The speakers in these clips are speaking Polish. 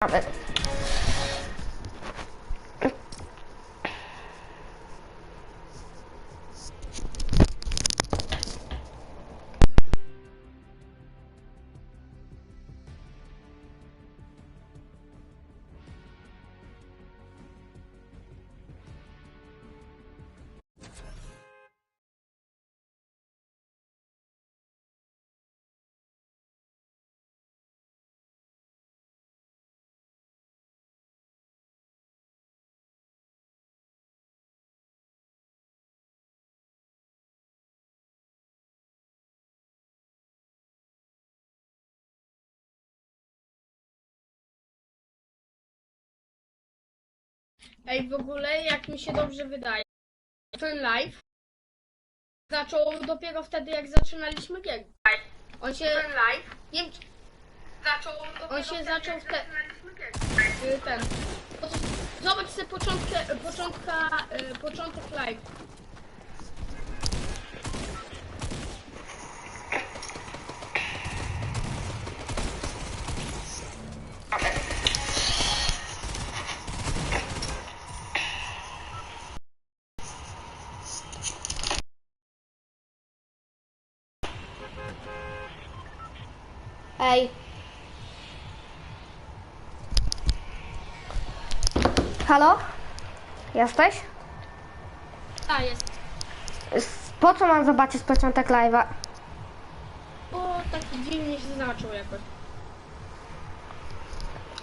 comment. Ej, w ogóle, jak mi się dobrze wydaje, ten live zaczął dopiero wtedy, jak zaczynaliśmy gier. On się... Ten live? Nie wiem, czy- On się zaczął wtedy... Ten... Zobacz sobie początkę, początka, y, początek live. Ej. Halo? Jesteś? A, jest. S- Po co mam zobaczyć początek live'a? O, taki dziwnie się zaczął jakoś.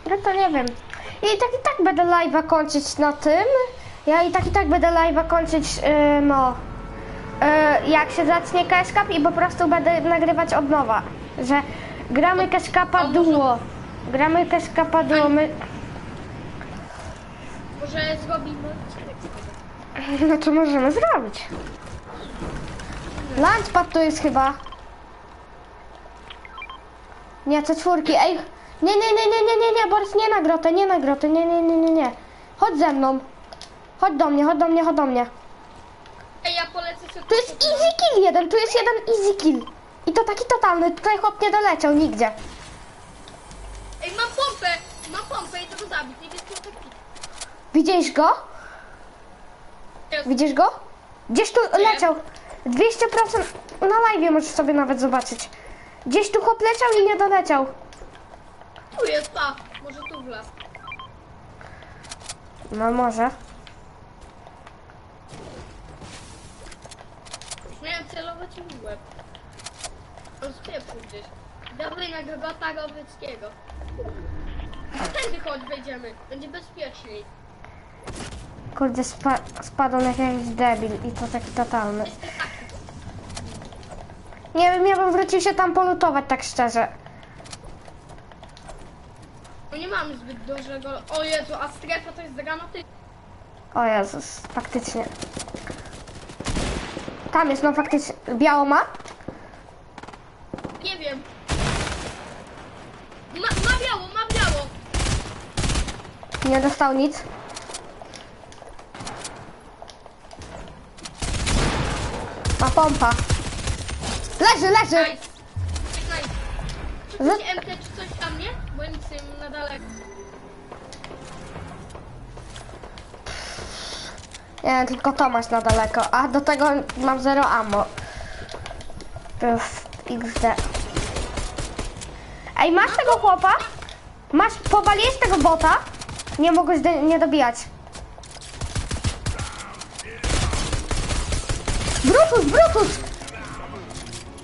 No to nie wiem. Ja i tak i tak będę live'a kończyć na tym. Ja i tak i tak będę live'a kończyć, yy, no. Yy, jak się zacznie Cash Cup i po prostu będę nagrywać od nowa. Że gramy duo. Gramy duo. My... Może zrobimy. No to możemy zrobić. Launchpad to jest chyba. Nie, te czwórki. Ej, nie, nie, nie, nie, nie, nie, nie, Borys, nie na grotę, nie na grotę, nie, nie, nie, nie, nie. Chodź ze mną. Chodź do mnie, chodź do mnie, chodź do mnie. Ej, ja polecę sobie... Tu jest easy kill jeden, tu jest jeden easy kill. I to taki totalny, tutaj chłop nie doleciał nigdzie. Ej, mam pompę! Mam pompę i to go zabić. Niebieską taki. Widzisz go? Widzisz go? Gdzieś tu leciał. 200% na live możesz sobie nawet zobaczyć. Gdzieś tu chłop leciał i nie doleciał. Tu jest, pa! Może tu wlazł. No może. Miałem celować w łeb. On gdzieś. Dawaj na Gogota Rowyckiego. Tędy chodź, wejdziemy. Będzie bezpieczniej. Kurde, spa spadł na jakiś debil i to taki totalny. Nie wiem, ja bym wrócił się tam polutować, tak szczerze. No nie mamy zbyt dużego... O Jezu, a strefa to jest granaty. O Jezus, faktycznie. Tam jest, no faktycznie. Biało ma? Nie wiem. Ma, ma biało, ma biało. Nie dostał nic. Ma pompa. Leży, leży! Nice. Nice. Czy Za- MT czy coś tam, nie? Bo nic im na daleko. Nie, tylko Tomasz na daleko, a do tego mam zero ammo. To jest XD. Ej, masz tego chłopa? Masz, powaliłeś tego bota? Nie mogłeś do, nie dobijać. Brutus, Brutus!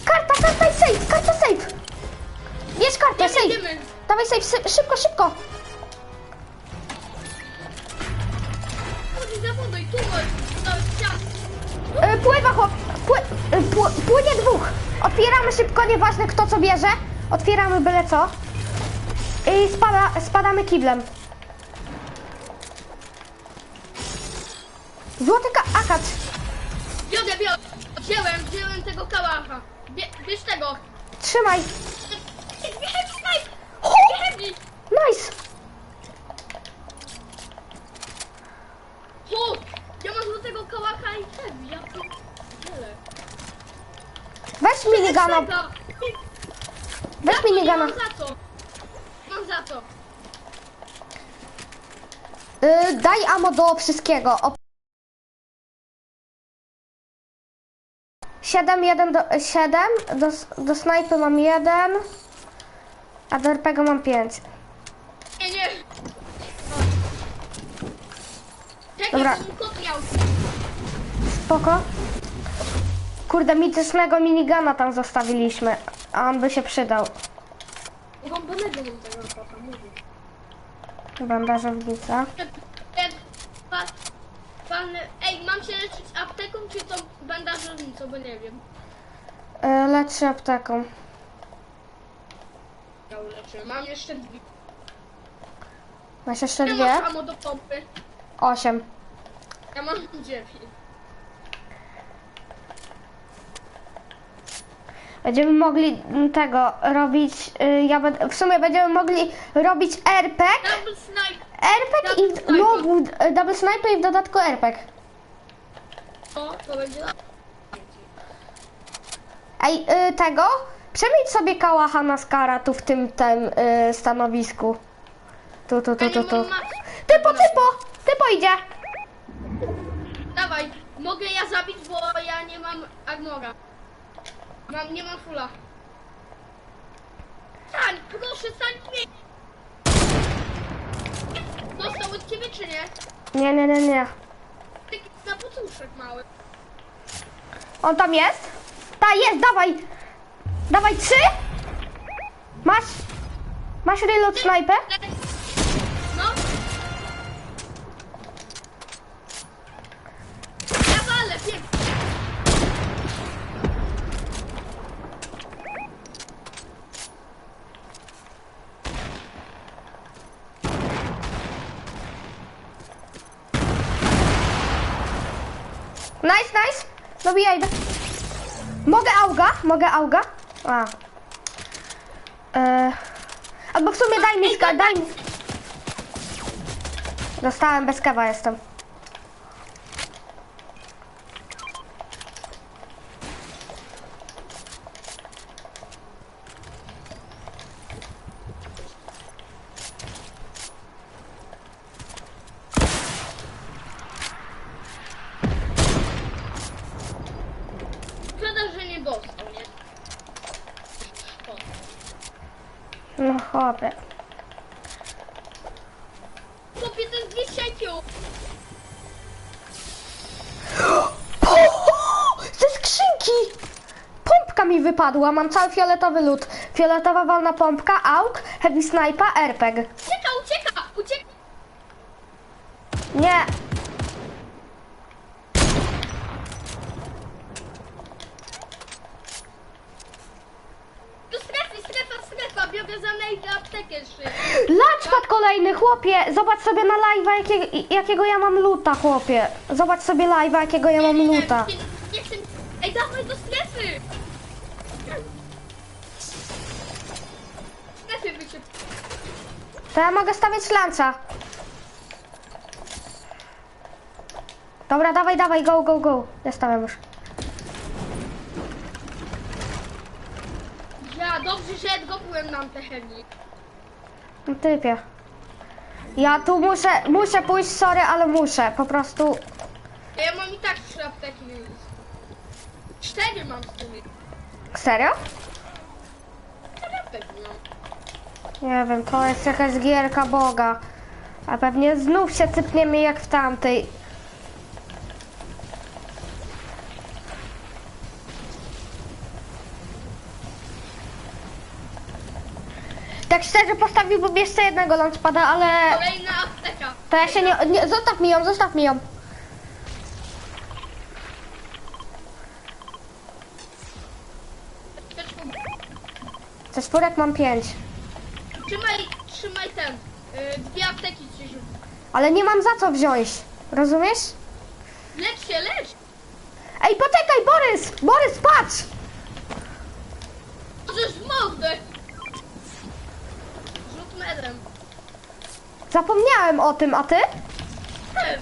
Karta, karta i safe, karta safe! Bierz kartę, safe! idziemy. Dawaj safe, sy- szybko, szybko! Tu. E, Pływa chłop, pły, e, pły, płynie dwóch. Otwieramy szybko, nieważne kto co bierze. Otwieramy byle co. I spada, spadamy kiblem. Złoty ka- akacz. Biorę, biorę. Wziąłem, wziąłem tego kałacha. Bie, bierz tego. Trzymaj. Nice. O! Ja mam do tego kałacha i heavy. Ja. Weź minigana. Dobra. Za No. Weź to nie minigana. Mam za to. Mam za to. Y, daj amo do wszystkiego. O... 7, 1 do 7. Do, do snajpy mam 1. A do RPG mam 5. Nie, nie. Czekaj, Dobra. Spoko. Kurde, mitycznego minigana tam zostawiliśmy. A on by się przydał. Gąbonego mam tego kota, mówię. Bandażownica. Jak pa, pan, ej, mam się leczyć apteką czy tą bandażownicą, bo nie wiem. Y, lecz się apteką. Ja uleczę. Mam jeszcze dwie. Masz jeszcze Ile dwie? masz amo do pompy? Osiem. Ja mam dziewięć. Będziemy mogli mm, tego robić. y, Ja będę, w sumie będziemy mogli robić RPG. Double snipe. I no, w, double sniper i w dodatku RPG. O, to będzie... Ej, y, tego? Przemyć sobie kałacha na skara tu w tym tym y, stanowisku. Tu, tu, tu, tu, tu. Typo, typo! Typo idzie! Dawaj, mogę ja zabić, bo ja nie mam armora. Mam, nie mam fula. Stań, proszę, stań mnie. Dostał od ciebie czy nie? Nie, nie, nie, nie. Taki na pocuszek mały. On tam jest? Ta, jest, dawaj! Dawaj, trzy! Masz? Masz reload sniper? No. Ja walę, pięknie. Nice, nice! Dobijaj. Mogę auga? Mogę auga? A. E, albo w sumie daj mi daj mi. Dostałem bez kawa jestem. Szkoda, że nie dostał, nie? Szkoda. No chłopie. To jest 200 IQ. Ze skrzynki! Pompka mi wypadła, mam cały fioletowy lód. Fioletowa walna pompka, auk, heavy sniper, RPG. Ucieka, ucieka, ucieka. Nie, Do strefy, strefa, strefa. Biorę za najdę aptekę jeszcze. Lunchpad kolejny, chłopie! Zobacz sobie na live'a, jakie, jakiego ja mam luta, chłopie. Zobacz sobie live'a, jakiego ja mam nie, luta. nie, nie chcę... Ej, dawaj do strefy. Strefy wyciąg. To ja mogę stawiać lanca. Dobra, dawaj, dawaj, go, go, go. Ja stawiam już. Ja, dobrze, że odgopiłem nam te chemii. No typie. Ja tu muszę, muszę pójść, sorry, ale muszę, po prostu. Ja mam i tak trzy apteki, więc... Cztery mam w sumie. Serio? Cztery apteki mam. Nie wiem, to jest jakaś gierka Boga. A pewnie znów się cypniemy jak w tamtej. Tak szczerze postawiłbym jeszcze jednego launchpada, ale Kolejna apteka. to ja się nie, nie... Zostaw mi ją, zostaw mi ją. Ze czwórek mam pięć. Trzymaj, trzymaj ten. y, dwie apteki ci rzucę. Ale nie mam za co wziąć. Rozumiesz? Lecz się, lecz! Ej, poczekaj, Borys! Borys, patrz! Możesz mordę! Zapomniałem o tym, a ty? Też.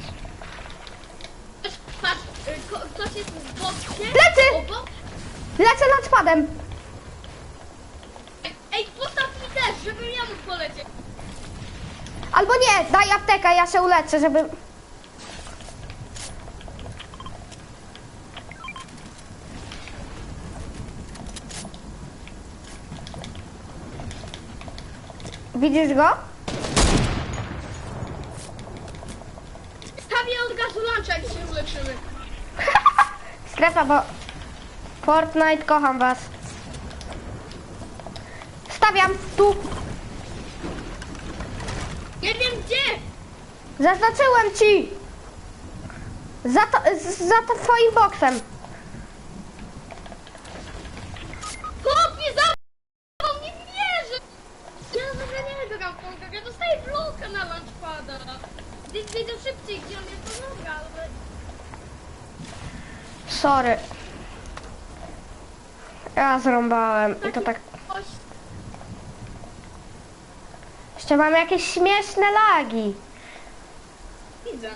Też, Patrz, y, ko, ktoś jest w boksie. Plecy! Obok. Lecę launchpadem. Ej, Ej, postaw mi też, żebym ja mógł polecieć. Albo nie, daj aptekę, ja się uleczę, żeby... Widzisz go? Stawię od gazu luncha, jak się uleczymy. Strefa, bo... Fortnite, kocham was. Stawiam, tu. Nie wiem gdzie! Zaznaczyłem ci! Za, to, za to twoim boksem. Chłop mnie zabrał, nie wierzę! Ja ogóle nie gram tą grę, ja dostaję bloka na launchpada. Gdybyś wiedział szybciej, gdzie on jest, to dobra, ale... Sorry. Ja zrąbałem i to tak... Jeszcze mam jakieś śmieszne lagi. Widzę.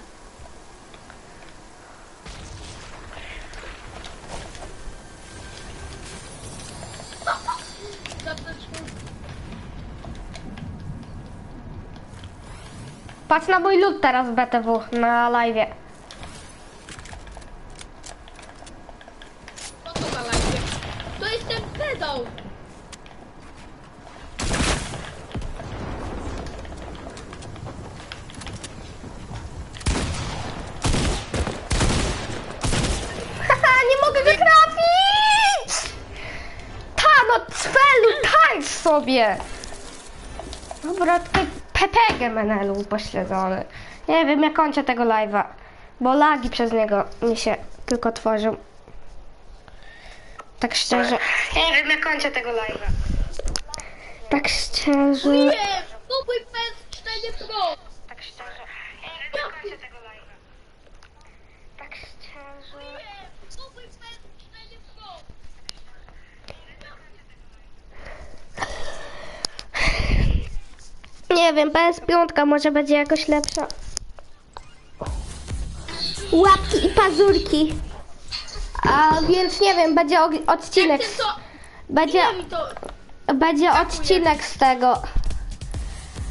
Patrz na mój lód teraz w BTW na live. Co to za lajcie? To jest ten pedał! Haha, nie mogę go trafić! Ta, no cfelu, tańcz sobie! Dobra, tutaj PPG Menelu upośledzony. Nie wiem, ja kończę tego live'a, bo lagi przez niego mi się tylko tworzą. Tak szczerze. Nie wiem, ja kończę tego live'a. Tak szczerze. Nie! Kupuj PS4 Pro! Tak szczerze. Nie wiem, ja kończę tego live'a. Tak szczerze. Nie! Kupuj PS4 Pro! Nie wiem, PS5 może będzie jakoś lepsza. Łapki i pazurki. A więc nie wiem, będzie odcinek. Będzie, będzie odcinek z tego.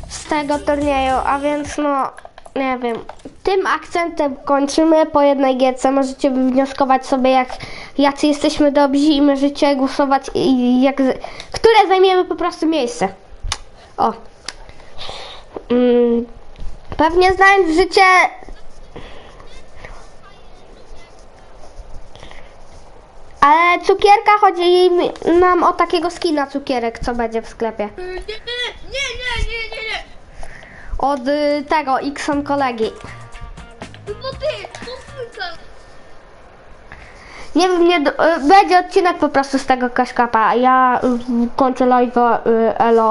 Z tego turnieju, a więc no, nie wiem. Tym akcentem kończymy po jednej gierce. Możecie wywnioskować sobie, jak jacy jesteśmy dobrzy i możecie głosować, i jak, które zajmiemy po prostu miejsce. O. Mm, pewnie znając życie. Ale cukierka chodzi nam o takiego skina cukierek, co będzie w sklepie. Nie, nie, nie, nie, nie! Od y, tego Xon kolegi. No ty, posłuchaj! Nie wiem, nie, y, będzie odcinek po prostu z tego kaszkapa. Ja y, kończę live'a y, Elo.